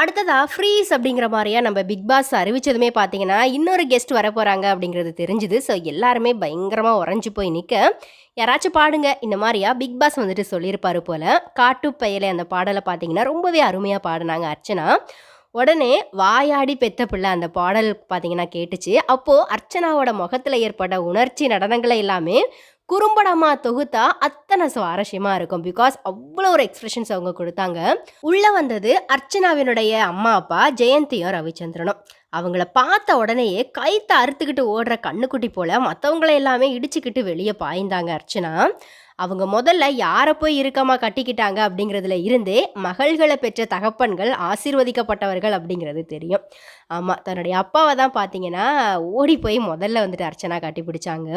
அடுத்ததாக ஃப்ரீஸ் அப்படிங்கிற மாதிரியா நம்ம பிக் பாஸ் அறிவிச்சதுமே பார்த்தீங்கன்னா இன்னொரு கெஸ்ட் வர போகிறாங்க அப்படிங்கிறது தெரிஞ்சுது. ஸோ எல்லாருமே பயங்கரமாக உறைஞ்சு போய் நிற்க யாராச்சும் பாடுங்க. இந்த மாதிரியா பிக் பாஸ் வந்துட்டு சொல்லியிருப்பாரு போல். காட்டு பயலை அந்த பாடலை பார்த்தீங்கன்னா ரொம்பவே அருமையாக பாடினாங்க அர்ச்சனா. உடனே வாயாடி பெத்த பிள்ளை அந்த பாடல் பார்த்தீங்கன்னா கேட்டுச்சு. அப்போது அர்ச்சனாவோட முகத்தில் ஏற்பட்ட உணர்ச்சி நடனங்களை எல்லாமே குறும்படமா தொகுத்தா அத்தனை சுவாரஸ்யமாக இருக்கும். பிகாஸ் அவ்வளோ ஒரு எக்ஸ்பிரஷன்ஸ் அவங்க கொடுத்தாங்க. உள்ளே வந்தது அர்ச்சனாவினுடைய அம்மா அப்பா ஜெயந்தியும் ரவிச்சந்திரனும். அவங்கள பார்த்த உடனேயே கைத்தை அறுத்துக்கிட்டு ஓடுற கண்ணுக்குட்டி போல மற்றவங்களை எல்லாமே இடிச்சுக்கிட்டு வெளியே பாய்ந்தாங்க அர்ச்சனா. அவங்க முதல்ல யாரை போய் இறுக்கமாக கட்டிக்கிட்டாங்க அப்படிங்கிறதுல இருந்தே மகள்களை பெற்ற தகப்பன்கள் ஆசீர்வதிக்கப்பட்டவர்கள் அப்படிங்கிறது தெரியும். ஆமாம் தன்னுடைய அப்பாவை தான் பார்த்தீங்கன்னா ஓடி போய் முதல்ல வந்துட்டு அர்ச்சனா கட்டி பிடிச்சாங்க.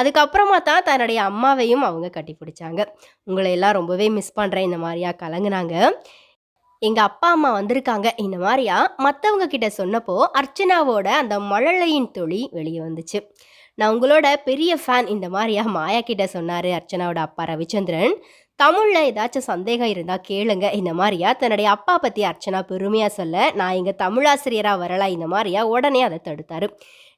அதுக்கப்புறமா தான் தன்னுடைய அம்மாவையும் அவங்க கட்டி பிடிச்சாங்க. உங்களை எல்லாம் ரொம்பவே மிஸ் பண்ணுறேன் இந்த மாதிரியா கலங்குனாங்க. எங்கள் அப்பா அம்மா வந்திருக்காங்க. இந்த மாதிரியா மற்றவங்க கிட்ட சொன்னப்போ அர்ச்சனாவோட அந்த மழலையின் தொழி வெளியே வந்துச்சு. நான் உங்களோட பெரிய ஃபேன் இந்த மாதிரியா? மாயா கிட்ட சொன்னார் அர்ச்சனாவோட அப்பா ரவிச்சந்திரன். தமிழில் ஏதாச்சும் சந்தேகம் இருந்தால் கேளுங்க. இந்த மாதிரியா? தன்னுடைய அப்பா பற்றி அர்ச்சனா பெருமையாக சொல்ல நான் இங்கே தமிழாசிரியராக வரலாம் இந்த மாதிரியா? உடனே அதை தடுத்தார்.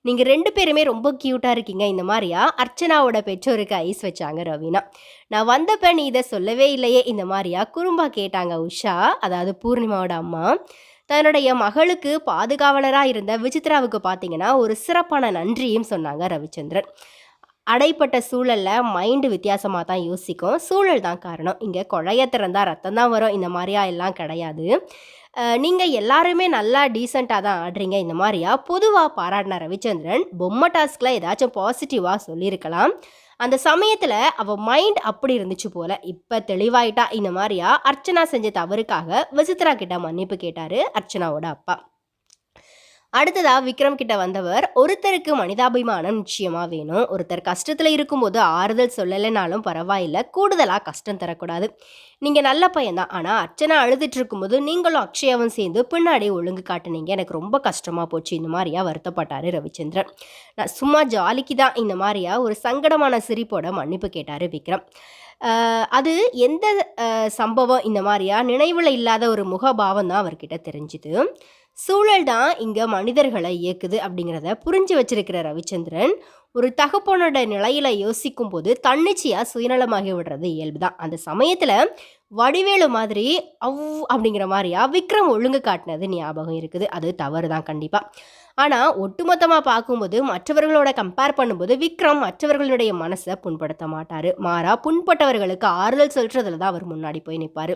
நீங்கள் ரெண்டு பேருமே ரொம்ப க்யூட்டாக இருக்கீங்க இந்த மாதிரியா? அர்ச்சனாவோட பெற்றோருக்கு ஐஸ் வச்சாங்க ரவீனா. நான் வந்தப்ப நீ இதை சொல்லவே இல்லையே இந்த மாதிரியா? குறும்பா கேட்டாங்க உஷா அதாவது பூர்ணிமாவோட அம்மா. தன்னுடைய மகளுக்கு பாதுகாவலராக இருந்த விசித்ராவுக்கு பார்த்தீங்கன்னா ஒரு சிறப்பான நன்றியும் சொன்னாங்க ரவிச்சந்திரன். அடைப்பட்ட சூழலில் மைண்டு வித்தியாசமாக தான் யோசிக்கும். சூழல் தான் காரணம். இங்கே குழைய திறந்தால் ரத்தம் தான் வரும். இந்த மாதிரியா எல்லாம் கிடையாது. நீங்கள் எல்லாருமே நல்லா டீசெண்டாக தான் ஆடுறீங்க. இந்த மாதிரியா? பொதுவாக பாராட்டின ரவிச்சந்திரன் பொம்மை டாஸ்கில் ஏதாச்சும் பாசிட்டிவாக சொல்லியிருக்கலாம். அந்த சமயத்தில் அவள் மைண்ட் அப்படி இருந்துச்சு போல. இப்போ தெளிவாயிட்டா. இந்த மாதிரியா? அர்ச்சனா செஞ்ச தவறுக்காக விசித்ரா கிட்ட மன்னிப்பு கேட்டார் அர்ச்சனாவோட அப்பா. அடுத்ததா விக்ரம் கிட்ட வந்தவர் ஒருத்தருக்கு மனிதாபிமானம் நிச்சயமா வேணும். ஒருத்தர் கஷ்டத்துல இருக்கும்போது ஆறுதல் சொல்லலைனாலும் பரவாயில்ல. கூடுதலா கஷ்டம் தரக்கூடாது. நீங்க நல்ல பையன்தான். ஆனா அர்ச்சனா அழுதுட்டு இருக்கும்போது நீங்களும் அக்ஷயாவும் சேர்ந்து பின்னாடி ஒழுங்கு காட்டுனீங்க. எனக்கு ரொம்ப கஷ்டமா போச்சு. இந்த மாதிரியா வருத்தப்பட்டாரு ரவிச்சந்திரன். நான் சும்மா ஜாலிக்கு தான் இந்த மாதிரியா ஒரு சங்கடமான சிரிப்போட மன்னிப்பு கேட்டாரு விக்ரம். அது எந்த சம்பவம்? இந்த மாதிரியா? நினைவில் இல்லாத ஒரு முகபாவம் தான் அவர்கிட்ட தெரிஞ்சுது. சூழல் தான் இங்கே மனிதர்களை இயக்குது அப்படிங்கிறத புரிஞ்சு வச்சிருக்கிற ரவிச்சந்திரன் ஒரு தகப்பனோட நிலையில யோசிக்கும் போது தன்னிச்சையாக சுயநலமாகி விடுறது இயல்பு தான் அந்த சமயத்தில் வடிவேலு மாதிரி அவ் அப்படிங்கிற மாதிரியா விக்ரம் ஒழுங்கு காட்டினது ஞாபகம் இருக்குது. அது தவறு தான் கண்டிப்பாக ஆனால் ஒட்டுமொத்தமாக பார்க்கும்போது மற்றவர்களோட கம்பேர் பண்ணும்போது விக்ரம் மற்றவர்களுடைய மனசை புண்படுத்த மாட்டார். மாறா புண்பட்டவர்களுக்கு ஆறுதல் சொல்கிறதுல தான் அவர் முன்னாடி போய் நிற்பார்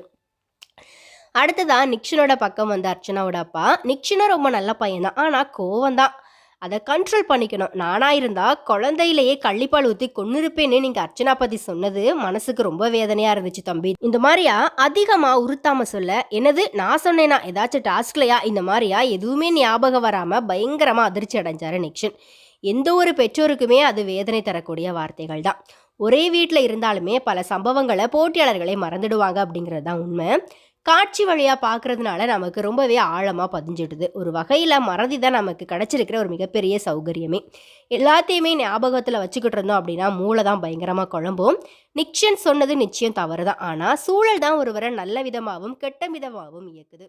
அடுத்ததா நிக்ஷனோட பக்கம் வந்து அர்ச்சனாவோட அப்பா. நிக்ஷனும் ரொம்ப நல்ல பையன்? தான் ஆனால் கோவம் தான் அதை கண்ட்ரோல் பண்ணிக்கணும். நானா இருந்தா குழந்தையிலேயே கள்ளிப்பால் ஊற்றி கொன்னிருப்பேன்னு நீங்க அர்ச்சனா பத்தி சொன்னது மனசுக்கு ரொம்ப வேதனையா இருந்துச்சு தம்பி. இந்த மாதிரியா? அதிகமா உறுத்தாம சொல்ல என்னது? நான் சொன்னேனா? ஏதாச்சும் டாஸ்க்லையா? இந்த மாதிரியா? எதுவுமே ஞாபகம் வராம பயங்கரமா அதிர்ச்சி அடைஞ்சாரு நிக்ஷன். எந்த ஒரு பெற்றோருக்குமே அது வேதனை தரக்கூடிய வார்த்தைகள் தான். ஒரே வீட்டில் இருந்தாலுமே பல சம்பவங்களை போட்டியாளர்களை மறந்துடுவாங்க அப்படிங்கிறது தான் உண்மை. காட்சி வழியாக பார்க்குறதுனால நமக்கு ரொம்பவே ஆழமாக பதிஞ்சிடுது. ஒரு வகையில் மறதி தான் நமக்கு கிடச்சிருக்கிற ஒரு மிகப்பெரிய சௌகரியமே. எல்லாத்தையுமே ஞாபகத்தில் வச்சுக்கிட்டு இருந்தோம் அப்படின்னா மூளை தான் பயங்கரமாக குழம்பும். நிக்ஷன் சொன்னது நிச்சயம் தவறு தான் ஆனால் சூழல் தான் ஒருவரை நல்ல விதமாகவும் கெட்ட விதமாகவும் இயக்குது.